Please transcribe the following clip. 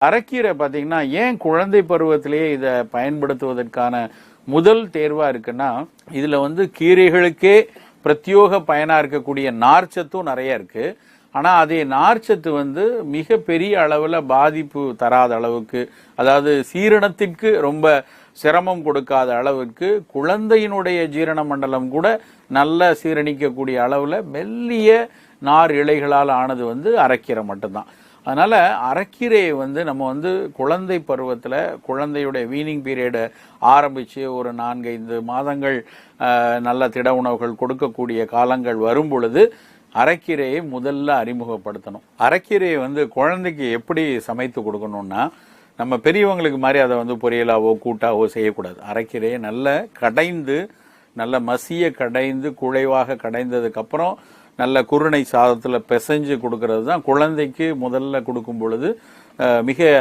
அரைக்கீரை பார்த்தீங்கன்னா ஏன் குழந்தை பருவத்திலேயே இதை பயன்படுத்துவதற்கான முதல் தேர்வாக இருக்குன்னா இதில் வந்து கீரைகளுக்கே பிரத்யோக பயனாக இருக்கக்கூடிய நார்ச்சத்தும் நிறைய இருக்குது ஆனால் அதே நார்ச்சத்து வந்து மிக பெரிய அளவில் பாதிப்பு தராத அளவுக்கு அதாவது சீரணத்திற்கு ரொம்ப சிரமம் கொடுக்காத அளவுக்கு குழந்தையினுடைய ஜீரண மண்டலம் கூட நல்ல சீரணிக்கக்கூடிய அளவில் மெல்லிய நார் இலைகளால் ஆனது வந்து அரைக்கீரை மட்டும்தான். அதனால அரைக்கீரையை வந்து நம்ம வந்து குழந்தை பருவத்தில் குழந்தையுடைய வீனிங் பீரியடை ஆரம்பித்து ஒரு நான்கைந்து மாதங்கள் நல்ல திட உணவுகள் கொடுக்கக்கூடிய காலங்கள் வரும் பொழுது அரைக்கீரையை முதல்ல அறிமுகப்படுத்தணும். அரைக்கீரையை வந்து குழந்தைக்கு எப்படி சமைத்து கொடுக்கணும்னா நம்ம பெரியவங்களுக்கு மாதிரி அதை வந்து பொரியலாவோ கூட்டாவோ செய்யக்கூடாது. அரைக்கீரையை நல்ல கடைந்து நல்ல மசிய கடைந்து குழைவாக கடைந்ததுக்கு அப்புறம் நல்ல குருணை சாதத்தில் பிசைஞ்சு கொடுக்கறது தான் குழந்தைக்கு முதல்ல கொடுக்கும் பொழுது மிக